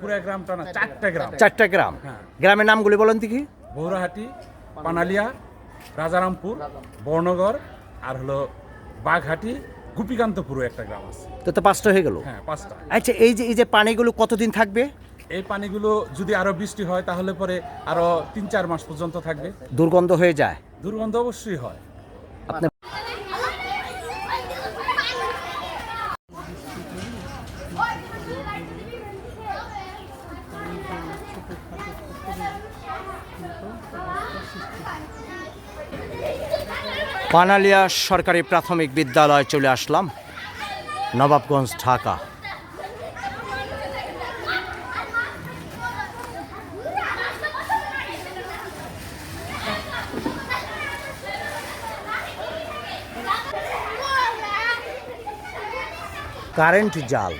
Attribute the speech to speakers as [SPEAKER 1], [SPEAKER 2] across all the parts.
[SPEAKER 1] পুরো গ্রামটা না চারটা গ্রাম।
[SPEAKER 2] চারটা গ্রাম।
[SPEAKER 1] হ্যাঁ।
[SPEAKER 2] গ্রামের নামগুলি বলেন দেখি।
[SPEAKER 1] বৌরাহাটি পানালিয়া রাজারামপুর বর্ণগর আর হলো বাঘহাটি গোপীকান্তপুর একটা গ্রাম আছে।
[SPEAKER 2] তো তো পাঁচটা হয়ে গেল?
[SPEAKER 1] হ্যাঁ পাঁচটা।
[SPEAKER 2] আচ্ছা এই যে এই যে পানিগুলো কতদিন থাকবে?
[SPEAKER 1] এই পানিগুলো যদি আরও বৃষ্টি হয় তাহলে পরে আরও তিন চার মাস পর্যন্ত থাকবে।
[SPEAKER 2] দুর্গন্ধ হয়ে যায়।
[SPEAKER 1] দুর্গন্ধ অবশ্যই হয়।
[SPEAKER 2] পানালিয়া সরকারি প্রাথমিক বিদ্যালয়ে চলে আসলাম, নবাবগঞ্জ, ঢাকা। কারেন্ট জাল।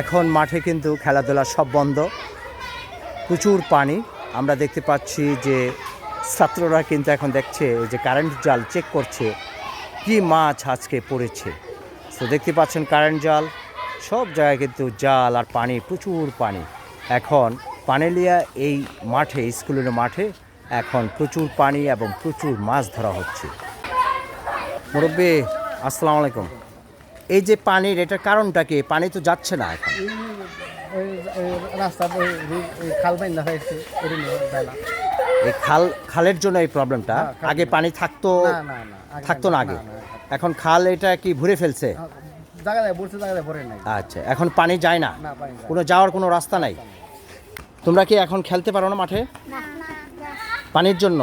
[SPEAKER 2] এখন মাঠে কিন্তু খেলাধুলা সব বন্ধ। প্রচুর পানি। আমরা দেখতে পাচ্ছি যে ছাত্ররা কিন্তু এখন দেখছে যে কারেন্ট জাল চেক করছে কি মাছ আজকে পড়েছে। তো দেখতে পাচ্ছেন কারেন্ট জাল, সব জায়গায় কিন্তু জাল আর পানি, প্রচুর পানি। এখন পানেলিয়া এই মাঠে, স্কুলের মাঠে এখন প্রচুর পানি এবং প্রচুর মাছ ধরা হচ্ছে। মুরব্বী, আসসালামু আলাইকুম। এই যে পানির, এটার কারণটা কি? পানি তো যাচ্ছে না এখন।
[SPEAKER 3] রাস্তা খাল বাইন্দা হয়েছে
[SPEAKER 2] এই খাল খালের জন্য এই প্রবলেমটা
[SPEAKER 3] হ্যাঁ,
[SPEAKER 2] আগে পানি থাকতো
[SPEAKER 3] না, না, না, আগে
[SPEAKER 2] থাকতো না আগে। এখন খাল এটা কি ভরে ফেলছে? আচ্ছা এখন পানি যায় না। কোনো যাওয়ার কোনো রাস্তা নাই। তোমরা কি এখন খেলতে পারো না মাঠে? পানির জন্য?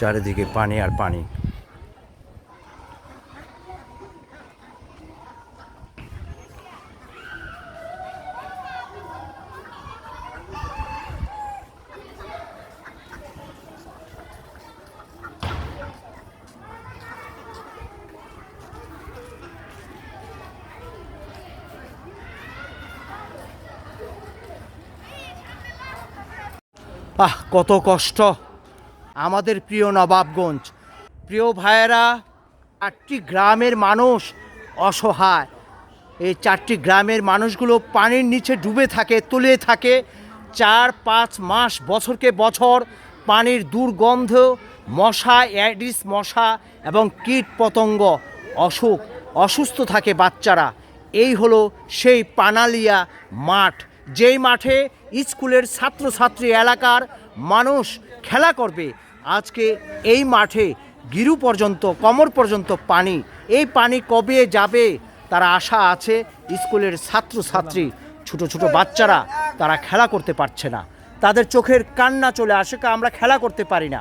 [SPEAKER 2] চারিদিকে পানি আর পানি। আহ কত কষ্ট। আমাদের প্রিয় নবাবগঞ্জ। প্রিয় ভাইয়েরা, চারটি গ্রামের মানুষ অসহায়। এই চারটি গ্রামের মানুষগুলো পানির নিচে ডুবে থাকে তুলে থাকে। চার, পাঁচ মাস, বছরকে বছর পানির দুর্গন্ধ, মশা, অ্যাডিস মশা এবং কীট পতঙ্গ অসুখ, অসুস্থ থাকে বাচ্চারা। এই হলো সেই পানালিয়া মাঠ। যেই মাঠে স্কুলের ছাত্রছাত্রী এলাকার মানুষ খেলা করবে আজকে এই মাঠে গিরু পর্যন্ত, কমর পর্যন্ত পানি। এই পানি কবে যাবে তারা আশা আছে স্কুলের ছাত্রছাত্রী। ছোট ছোট বাচ্চারা তারা খেলা করতে পারছে না। তাদের চোখের কান্না চলে আসে আমরা খেলা করতে পারি না।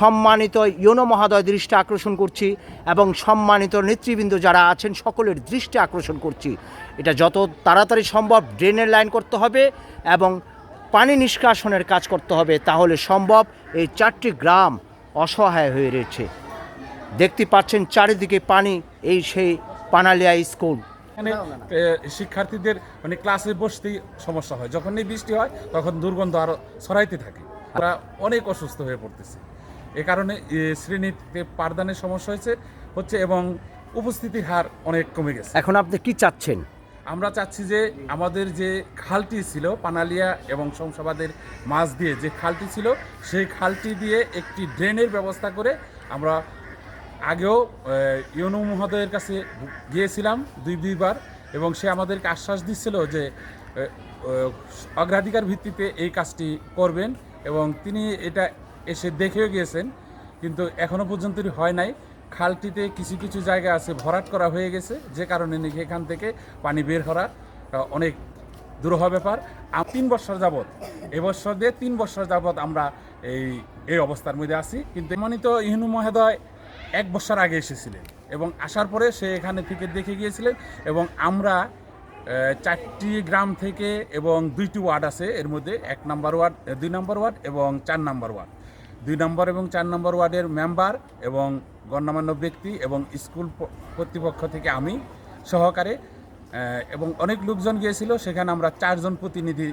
[SPEAKER 2] সম্মানিত ইউনো মহাদয় দৃষ্টি আকর্ষণ করছি এবং সম্মানিত নেতৃবৃন্দ যারা আছেন সকলের দৃষ্টি আকর্ষণ করছি। এটা যত তাড়াতাড়ি সম্ভব ড্রেনের লাইন করতে হবে এবং পানি নিষ্কাশনের কাজ করতে হবে তাহলে সম্ভব। এই চারটি গ্রাম অসহায় হয়ে রয়েছে। দেখতে পাচ্ছেন চারিদিকে পানি এই সেই পানালিয়া স্কুল।
[SPEAKER 1] এখানে শিক্ষার্থীদের মানে ক্লাসে বসতেই সমস্যা হয়। যখনই বৃষ্টি হয় তখন দুর্গন্ধ আরও ছড়াইতে থাকে। তারা অনেক অসুস্থ হয়ে পড়তেছে। এ কারণে শ্রেণীতে পাঠদানের সমস্যা হয়েছে হচ্ছে এবং উপস্থিতির হার অনেক কমে গেছে।
[SPEAKER 2] এখন আপনি কি চাচ্ছেন?
[SPEAKER 1] আমরা চাচ্ছি যে আমাদের যে খালটি ছিল, পানালিয়া এবং শমশাবাদের মাছ দিয়ে যে খালটি ছিল, সেই খালটি দিয়ে একটি ড্রেনের ব্যবস্থা করে আমরা আগেও ইউনু মহোদয়ের কাছে গিয়েছিলাম দুই, দুইবার এবং সে আমাদেরকে আশ্বাস দিচ্ছিল যে অগ্রাধিকার ভিত্তিতে এই কাজটি করবেন এবং তিনি এটা এসে দেখেও গিয়েছেন, কিন্তু এখনও পর্যন্ত হয় নাই। খালটিতে কিছু কিছু জায়গা আছে ভরাট করা হয়ে গেছে, যে কারণে নাকি এখান থেকে পানি বের করা অনেক দুরূহ ব্যাপার। তিন বছর যাবৎ, এবছর দিয়ে তিন বছর যাবৎ আমরা এই এই অবস্থার মধ্যে আছি। কিন্তু মানিত ইহনু মহোদয় এক বছর আগে এসেছিলেন এবং আসার পরে সে এখানে থেকে দেখে গিয়েছিলেন এবং আমরা চারটি গ্রাম থেকে এবং দুইটি ওয়ার্ড আছে এর মধ্যে, এক নম্বর ওয়ার্ড, দুই নম্বর ওয়ার্ড এবং চার নম্বর ওয়ার্ড। দুই নম্বর এবং চার নম্বর ওয়ার্ডের মেম্বার এবং গণ্যমান্য ব্যক্তি এবং স্কুল কর্তৃপক্ষ থেকে আমি সহকারে এবং অনেক লোকজন গিয়েছিল। সেখানে আমরা চারজন প্রতিনিধি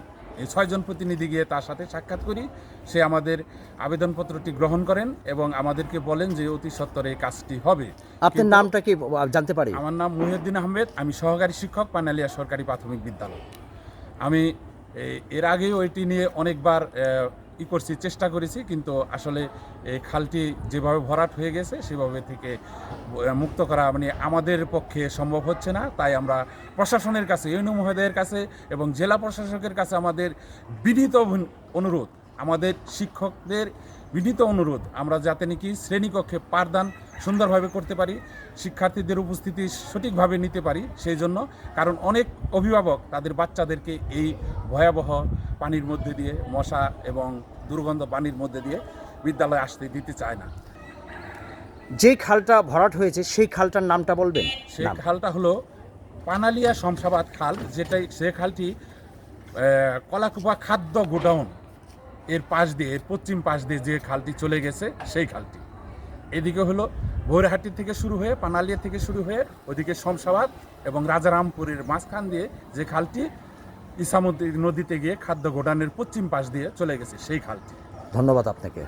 [SPEAKER 1] ছয়জন প্রতিনিধি গিয়ে তার সাথে সাক্ষাৎ করি। সে আমাদের আবেদনপত্রটি গ্রহণ করেন এবং আমাদেরকে বলেন যে অতি সত্বরে এই কাজটি হবে।
[SPEAKER 4] আপনার নামটা কি জানতে পারি?
[SPEAKER 1] আমার নাম মুহিউদ্দিন আহমেদ আমি সহকারী শিক্ষক পানালিয়া সরকারি প্রাথমিক বিদ্যালয়। আমি এর আগেও এটি নিয়ে অনেকবার ই করছি, চেষ্টা করেছি, কিন্তু আসলে এই খালটি যেভাবে ভরাট হয়ে গেছে, সেভাবে থেকে মুক্ত করা মানে আমাদের পক্ষে সম্ভব হচ্ছে না। তাই আমরা প্রশাসনের কাছে ইউনিয়ন মহোদয়ের কাছে এবং জেলা প্রশাসকের কাছে আমাদের বিনীত অনুরোধ, আমাদের শিক্ষকদের বিনীত অনুরোধ, আমরা যাতে নাকি শ্রেণীকক্ষে পাঠদান সুন্দরভাবে করতে পারি, শিক্ষার্থীদের উপস্থিতি সঠিকভাবে নিতে পারি, সেই জন্য। কারণ অনেক অভিভাবক, তাদের বাচ্চাদেরকে এই ভয়াবহ পানির মধ্যে দিয়ে মশা এবং দুর্গন্ধ পানির মধ্যে দিয়ে বিদ্যালয়ে আসতে দিতে চায় না।
[SPEAKER 4] যে খালটা ভরাট হয়েছে সেই খালটার নামটা বলবেন?
[SPEAKER 1] সেই খালটা হলো পানালিয়া শমশাবাদ খাল যেটাই সে খালটি কলাকুপা খাদ্য গোডাউন এর পাশ দিয়ে এর পশ্চিম পাশ দিয়ে যে খালটি চলে গেছে সেই খালটি। এদিকে হলো ভোরহাটি থেকে শুরু হয়ে পানালিয়া থেকে শুরু হয়ে ওদিকে শমশাবাদ এবং রাজারামপুরের মাঝখান দিয়ে যে খালটি ইসামতি নদীতে গিয়ে খাদ্য গোডানের পশ্চিম পাশ দিয়ে চলে গেছে সেই খালটি।
[SPEAKER 4] ধন্যবাদ আপনাকে।